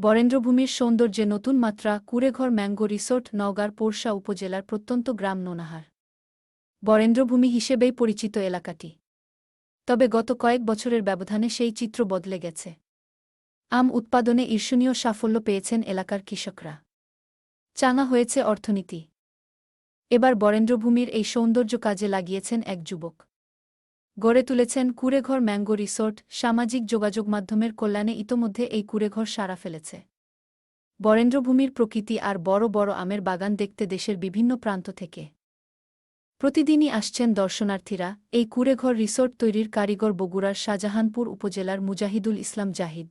বরেন্দ্রভূমির সৌন্দর্যে নতুন মাত্রা কুড়েঘর ম্যাঙ্গো রিসোর্ট, নওগাঁর পোরশা উপজেলার প্রত্যন্ত গ্রাম নোনাহার। বরেন্দ্রভূমি হিসেবেই পরিচিত এলাকাটি। তবে গত কয়েক বছরের ব্যবধানে সেই চিত্র বদলে গেছে। আম উৎপাদনে ঈর্ষণীয় সাফল্য পেয়েছেন এলাকার কৃষকরা। চাঙা হয়েছে অর্থনীতি। এবার বরেন্দ্রভূমির এই সৌন্দর্য কাজে লাগিয়েছেন এক যুবক। গড়ে তুলেছেন কুড়েঘর ম্যাঙ্গো রিসোর্ট, সামাজিক যোগাযোগ মাধ্যমের কল্যাণে ইতোমধ্যে এই কুড়েঘর সারা ফেলেছে। বরেন্দ্রভূমির প্রকৃতি আর বড় বড় আমের বাগান দেখতে দেশের বিভিন্ন প্রান্ত থেকে। প্রতিদিনই আসছেন দর্শনার্থীরা, এই কুড়েঘর রিসোর্ট তৈরির কারিগর বগুড়ার শাহজাহানপুর উপজেলার মুজাহিদুল ইসলাম জাহিদ।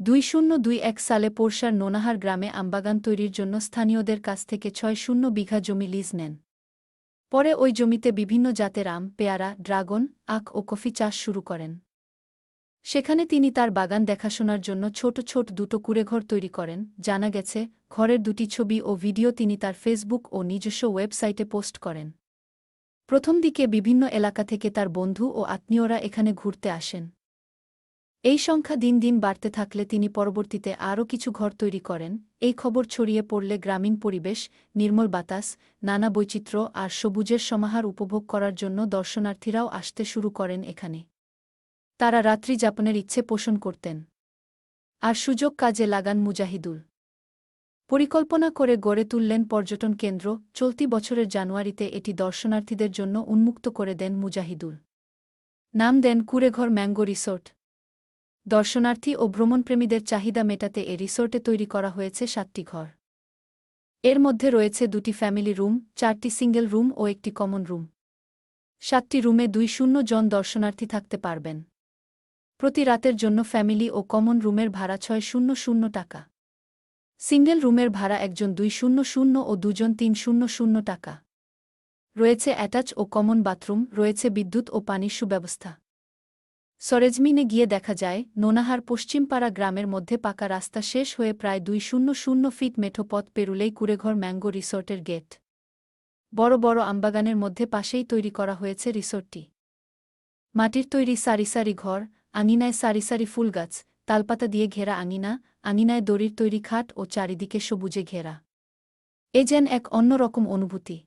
দুই শূন্য দুই এক সালে পোরশার নোনাহার গ্রামে আমবাগান তৈরির জন্য স্থানীয়দের কাছ থেকে ছয় শূন্য বিঘা জমি লিজ নেন। পরে ওই জমিতে বিভিন্ন জাতের আম, পেয়ারা, ড্রাগন, আখ ও কফি চাষ শুরু করেন। সেখানে তিনি তার বাগান দেখাশোনার জন্য ছোট ছোট দুটো কুড়েঘর তৈরি করেন। জানা গেছে, ঘরের দুটি ছবি ও ভিডিও তিনি তার ফেসবুক ও নিজস্ব ওয়েবসাইটে পোস্ট করেন। প্রথম দিকে বিভিন্ন এলাকা থেকে তার বন্ধু ও আত্মীয়রা এখানে ঘুরতে আসেন। এই সংখ্যা দিন দিন বাড়তে থাকলে তিনি পরবর্তীতে আরও কিছু ঘর তৈরি করেন। এই খবর ছড়িয়ে পড়লে গ্রামীণ পরিবেশ, নির্মল বাতাস, নানা বৈচিত্র্য আর সবুজের সমাহার উপভোগ করার জন্য দর্শনার্থীরাও আসতে শুরু করেন এখানে। তারা রাত্রি যাপনের ইচ্ছে পোষণ করতেন। আর সুযোগ কাজে লাগান মুজাহিদুল। পরিকল্পনা করে গড়ে তুললেন পর্যটন কেন্দ্র। চলতি বছরের জানুয়ারিতে এটি দর্শনার্থীদের জন্য উন্মুক্ত করে দেন মুজাহিদুল। নাম দেন কুড়েঘর ম্যাঙ্গো রিসোর্ট। দর্শনার্থী ও ভ্রমণপ্রেমীদের চাহিদা মেটাতে এ রিসোর্টে তৈরি করা হয়েছে সাতটি ঘর। এর মধ্যে রয়েছে দুটি ফ্যামিলি রুম, চারটি সিঙ্গেল রুম ও একটি কমন রুম। সাতটি রুমে দুই শূন্য জন দর্শনার্থী থাকতে পারবেন। প্রতি রাতের জন্য ফ্যামিলি ও কমন রুমের ভাড়া ছয় শূন্য শূন্য টাকা। সিঙ্গেল রুমের ভাড়া একজন দুই শূন্য শূন্য ও দুজন তিন শূন্য শূন্য টাকা। রয়েছে অ্যাটাচ ও কমন বাথরুম, রয়েছে বিদ্যুৎ ও পানির সুব্যবস্থা। সরেজমিনে গিয়ে দেখা যায়, নোনাহার পশ্চিমপাড়া গ্রামের মধ্যে পাকা রাস্তা শেষ হয়ে প্রায় দুই শূন্য শূন্য ফিট মেঠো পথ পেরুলেই কুড়েঘর ম্যাঙ্গো রিসোর্টের গেট। বড় বড় আমবাগানের মধ্যে পাশেই তৈরি করা হয়েছে রিসোর্টটি। মাটির তৈরি সারি সারি ঘর, আঙিনায় সারি সারি ফুল গাছ, তালপাতা দিয়ে ঘেরা আঙিনা, আঙিনায় দড়ির তৈরি খাট ও চারিদিকে সবুজে ঘেরা। এ যেন এক অন্যরকম অনুভূতি।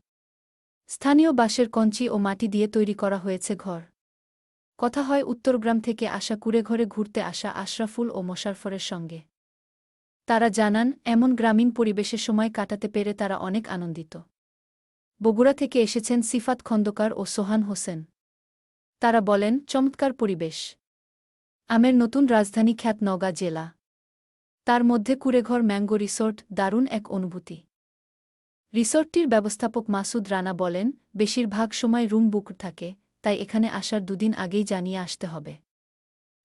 স্থানীয় বাঁশের কঞ্চি ও মাটি দিয়ে তৈরি করা হয়েছে ঘর। কথা হয় উত্তরগ্রাম থেকে আসা কুড়েঘরে ঘুরতে আসা আশরাফুল ও মোশারফরের সঙ্গে। তারা জানান, এমন গ্রামীণ পরিবেশে সময় কাটাতে পেরে তারা অনেক আনন্দিত। বগুড়া থেকে এসেছেন সিফাত খন্দকার ও সোহান হোসেন। তারা বলেন, চমৎকার পরিবেশ। আমের নতুন রাজধানী খ্যাত নওগাঁ জেলা। তার মধ্যে কুড়েঘর ম্যাঙ্গো রিসোর্ট, দারুণ এক অনুভূতি। রিসোর্টটির ব্যবস্থাপক মাসুদ রানা বলেন, বেশিরভাগ সময় রুম বুক থাকে তাই এখানে আসার দুদিন আগেই জানিয়ে আসতে হবে।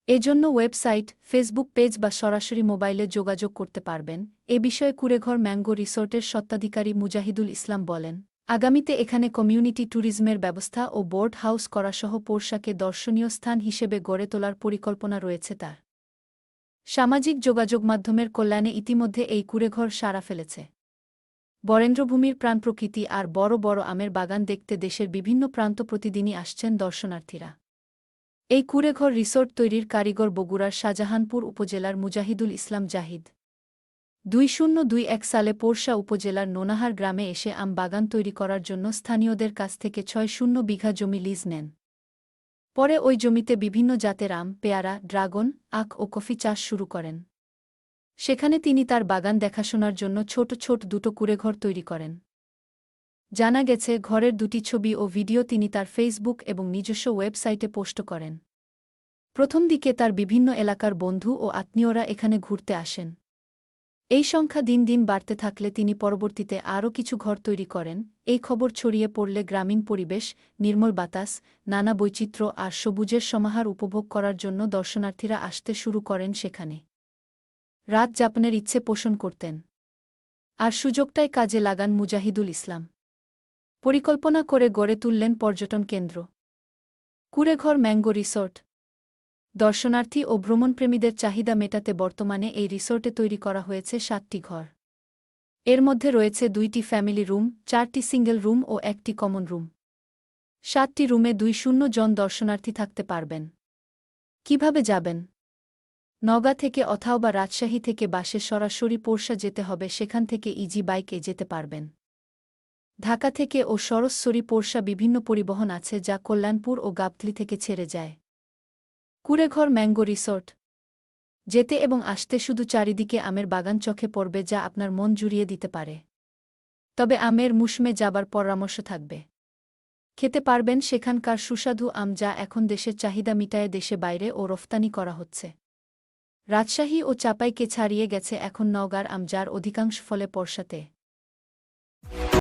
এজন্য ওয়েবসাইট, ফেসবুক পেজ বা সরাসরি মোবাইলে যোগাযোগ করতে পারবেন। এ বিষয়ে কুড়েঘর ম্যাঙ্গো রিসোর্টের স্বত্বাধিকারী মুজাহিদুল ইসলাম বলেন, আগামীতে এখানে কমিউনিটি ট্যুরিজমের ব্যবস্থা ও বোর্ড হাউস করাসহ পোর্শাকে দর্শনীয় স্থান হিসেবে গড়ে তোলার পরিকল্পনা রয়েছে তার। সামাজিক যোগাযোগ মাধ্যমের কল্যাণে ইতিমধ্যে এই কুড়েঘর সারা ফেলেছে। বরেন্দ্রভূমির প্রাণ প্রকৃতি আর বড় বড় আমের বাগান দেখতে দেশের বিভিন্ন প্রান্ত প্রতিদিনই আসছেন দর্শনার্থীরা। এই কুড়েঘর রিসোর্ট তৈরির কারিগর বগুড়ার শাহজাহানপুর উপজেলার মুজাহিদুল ইসলাম জাহিদ। দুই শূন্য দুই এক সালে পোরশা উপজেলার নোনাহার গ্রামে এসে আম বাগান তৈরি করার জন্য স্থানীয়দের কাছ থেকে ছয় শূন্য বিঘা জমি লিজ নেন। পরে ওই জমিতে বিভিন্ন জাতের আম, পেয়ারা, ড্রাগন, আখ ও কফি চাষ শুরু করেন। সেখানে তিনি তার বাগান দেখাশোনার জন্য ছোট ছোট দুটো কুড়েঘর তৈরি করেন। জানা গেছে, ঘরের দুটি ছবি ও ভিডিও তিনি তার ফেসবুক এবং নিজস্ব ওয়েবসাইটে পোস্ট করেন। প্রথম দিকে তার বিভিন্ন এলাকার বন্ধু ও আত্মীয়রা এখানে ঘুরতে আসেন। এই সংখ্যা দিন দিন বাড়তে থাকলে তিনি পরবর্তীতে আরও কিছু ঘর তৈরি করেন। এই খবর ছড়িয়ে পড়লে গ্রামীণ পরিবেশ, নির্মল বাতাস, নানা বৈচিত্র্য আর সবুজের সমাহার উপভোগ করার জন্য দর্শনার্থীরা আসতে শুরু করেন সেখানে। রাত যাপনের ইচ্ছে পোষণ করতেন। আর সুযোগটাই কাজে লাগান মুজাহিদুল ইসলাম। পরিকল্পনা করে গড়ে তুললেন পর্যটন কেন্দ্র। কুড়েঘর ম্যাঙ্গো রিসোর্ট। দর্শনার্থী ও ভ্রমণপ্রেমীদের চাহিদা মেটাতে বর্তমানে এই রিসোর্টে তৈরি করা হয়েছে সাতটি ঘর। এর মধ্যে রয়েছে দুইটি ফ্যামিলি রুম, চারটি সিঙ্গেল রুম ও একটি কমন রুম। সাতটি রুমে দুই শূন্য জন দর্শনার্থী থাকতে পারবেন। কীভাবে যাবেন? নওগাঁ থেকে অথবা রাজশাহী থেকে বাসে সরাসরি পোরশা যেতে হবে, সেখান থেকে ইজি বাইকে যেতে পারবেন। ঢাকা থেকে ও সরস্বরী পোরশা বিভিন্ন পরিবহন আছে যা কল্যাণপুর ও গাবতলি থেকে ছেড়ে যায়। কুড়েঘর ম্যাঙ্গো রিসোর্ট। যেতে এবং আসতে শুধু চারিদিকে আমের বাগান চোখে পড়বে যা আপনার মন জুড়িয়ে দিতে পারে। তবে আমের মুসমে যাবার পরামর্শ থাকবে। খেতে পারবেন সেখানকার সুস্বাদু আম যা এখন দেশের চাহিদা মিটায়ে দেশে বাইরে ও রফতানি করা হচ্ছে। রাজশাহী ও চাপাইকে ছাড়িয়ে গেছে এখন নওগাঁর আমজার অধিকাংশ ফলে পর্ষাতে।